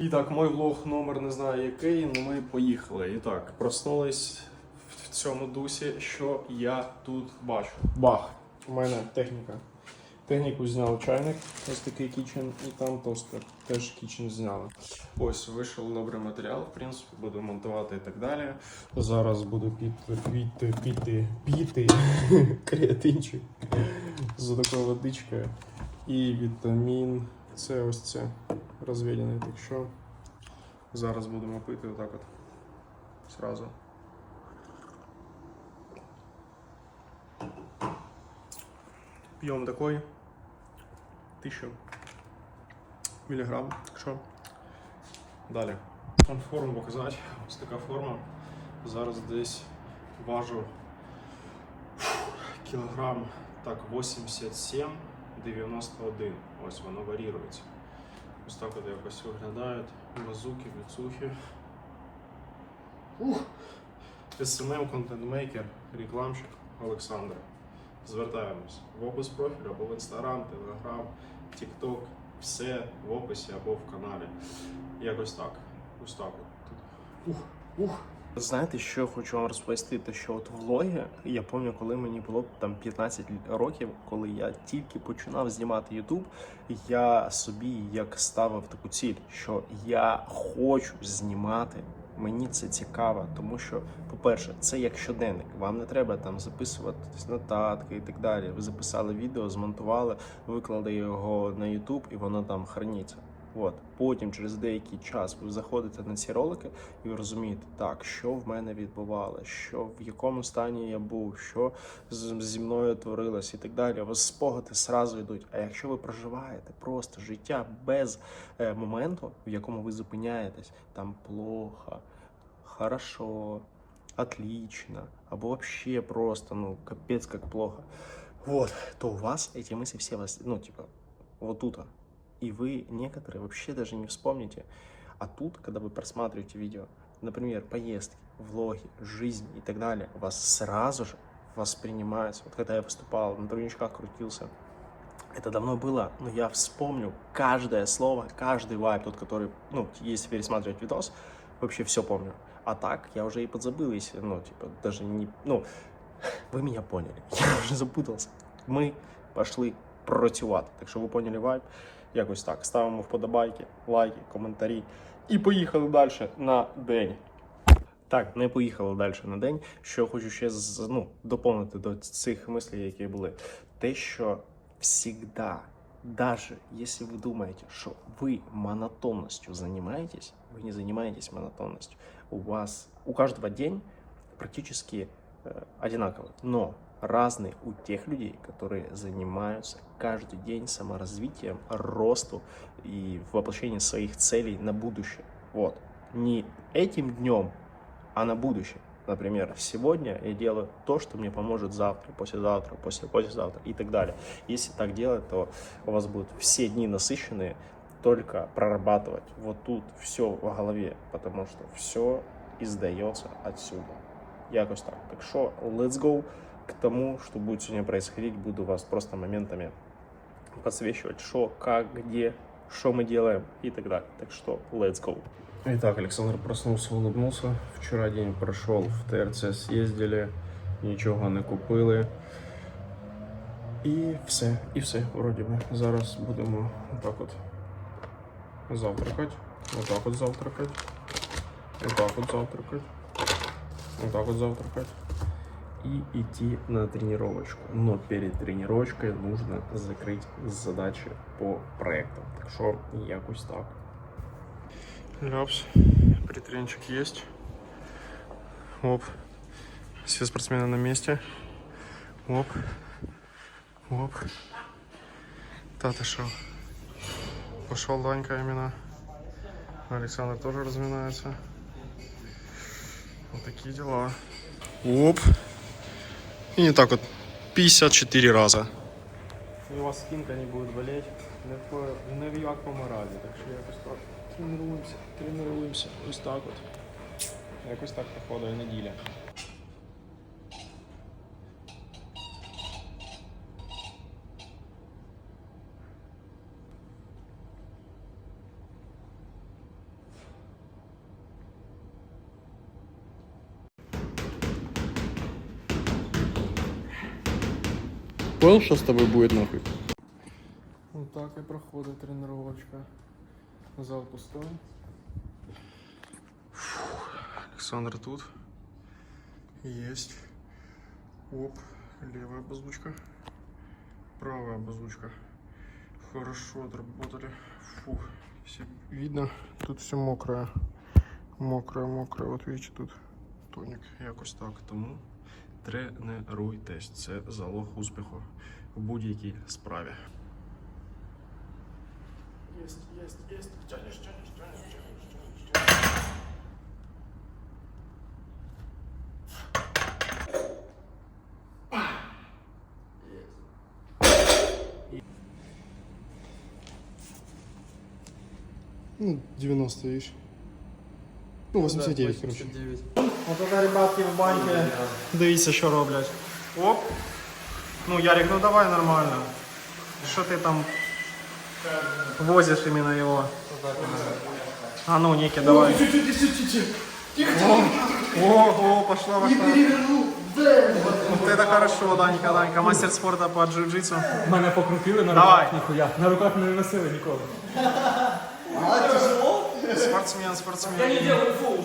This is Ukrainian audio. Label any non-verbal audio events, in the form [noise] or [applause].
І так, мой влог номер не знаю який, але ми поїхали. І так, проснулись в цьому дусі, що я тут бачу. Бах! У мене техніка. Техніку зняв чайник, ось такий кічен, і там тостер. Теж кічен зняли. Ось вийшов добрий матеріал, в принципі, буду монтувати і так далі. Зараз буду піти, піти, піти, піти креатинчик з такою водичкою. І вітамін. Це ось це розведений. Так що зараз будемо пити отак от. Сразу. П'ємо такой. Тисячу міліграм. Так що далі. Вам форму показати. Ось така форма. Зараз десь важу кілограм так 87 91. Ось воно варірується. Ось так от якось виглядають базуки, біцухи. Ух! Контент-мейкер, рекламщик Олександр. Звертаємось в опис профілю або в інстаграм, телеграм, тікток, все в описі або в каналі. Якось так. Ось так от. Ух, ух. Знаєте, що хочу вам розповісти? Те, що от влоги, я пам'ятаю, коли мені було там 15 років, коли я тільки починав знімати YouTube, я собі як ставив таку ціль, що я хочу знімати. Мені це цікаво, тому що, по-перше, це як щоденник. Вам не треба там записувати нотатки і так далі. Ви записали відео, змонтували, виклали його на YouTube і воно там храниться. От потім, через деякий час, ви заходите на ці ролики і ви розумієте, так що в мене відбувалося, що в якому стані я був, що зі мною творилось і так далі. У вас спогади сразу йдуть. А якщо ви проживаєте просто життя без е, моменту, в якому ви зупиняєтесь, там плохо, хорошо, отлично, або вообще просто, ну, капец как плохо, вот, то у вас эти мысли все, вас, ну, типа, вот тут, и вы некоторые вообще даже не вспомните. А тут, когда вы просматриваете видео, например, поездки, влоги, жизнь и так далее, вас сразу же воспринимается. Вот когда я выступал, на турничках крутился, это давно было, но я вспомню каждое слово, каждый вайп, тот, который, ну, если пересматривать видос, вообще все помню. А так, я уже и подзабыл, если, ну, типа, даже не, ну, вы меня поняли, [laughs] я уже запутался. Ми пошли працювати. Так що ви поняли вайб, якось так. Ставимо вподобайки, лайки, коментарі. І поїхали далі на день. Так, не поїхали далі на день. Що хочу ще з- ну, доповнити до цих мислей, які були. Те, що всегда, даже если вы думаете, что вы монотонностью занимаетесь, вы не занимаетесь монотонностью. У вас, у каждого день практически э, одинаковый, но разный у тех людей, которые занимаются каждый день саморазвитием, росту и воплощением своих целей на будущее. Вот. Не этим днем, а на будущее. Например, сегодня я делаю то, что мне поможет завтра, послезавтра, после послезавтра и так далее. Если так делать, то у вас будут все дни насыщенные только прорабатывать вот тут все в голове, потому что все издается отсюда. Якось так. Так что, let's go к тому, что будет сегодня происходить. Буду вас просто моментами подсвечивать, что, как, где, что мы делаем и так далее. Так что, let's go. Итак, Александр проснулся, улыбнулся. Вчера день прошел, в ТРЦ съездили, нічого не купили. І все, і все, вроді би. Зараз будемо отак от завтракати. Отак от завтракати. Отак от завтракати. Отак от завтракать. И идти на тренировочку. Но перед тренировочкой нужно закрыть задачи по проектам. Так что якось так. Ляпс. Притренчик есть. Оп. Все спортсмены на месте. Оп. Оп. Та ты шо? Пошел Данька именно. Александр тоже разминается. Вот такие дела. Оп. И так вот 54 раза. И у вас спинка не будет болеть. Не в якому разі. Так що якось так тренуємося, тренуємося. Ось так от. Якось так проходить неділя. Понял, що з тобою буде нахуй? Ну так і проходить тренувачка. Зал пустой. Александр тут. Есть. Оп. Левая базучка. Правая базучка. Хорошо отработали. Фух. Все видно. Тут все мокрое. Мокрое, мокрое. Вот видите, тут тоник. Якось так. Тому Тренируйтесь, це залог успіху в будь-якій справі. Єсть, єсть, єсть. Тянеш, тянеш, тянеш, тянеш, тянеш, тянеш. Ну, 90 вещь. Ну, 89, ну, да, 89. Ото ребятки в баньки. Дивіться, що роблять. Оп. Ну, Ярик, ну давай нормально. Що ти там возиш іменно його? А ну, Ники, давай. Чуть-чуть-чуть. Тихо. О, о, пошла, пошла. Вот это хорошо, Данька, Данька, мастер спорта по джиу-джитсу. Мене покрутили на Давай. руках ніхуя. На руках не носили ніколи. Спортсмен, спортсмен. Я не делаю фул.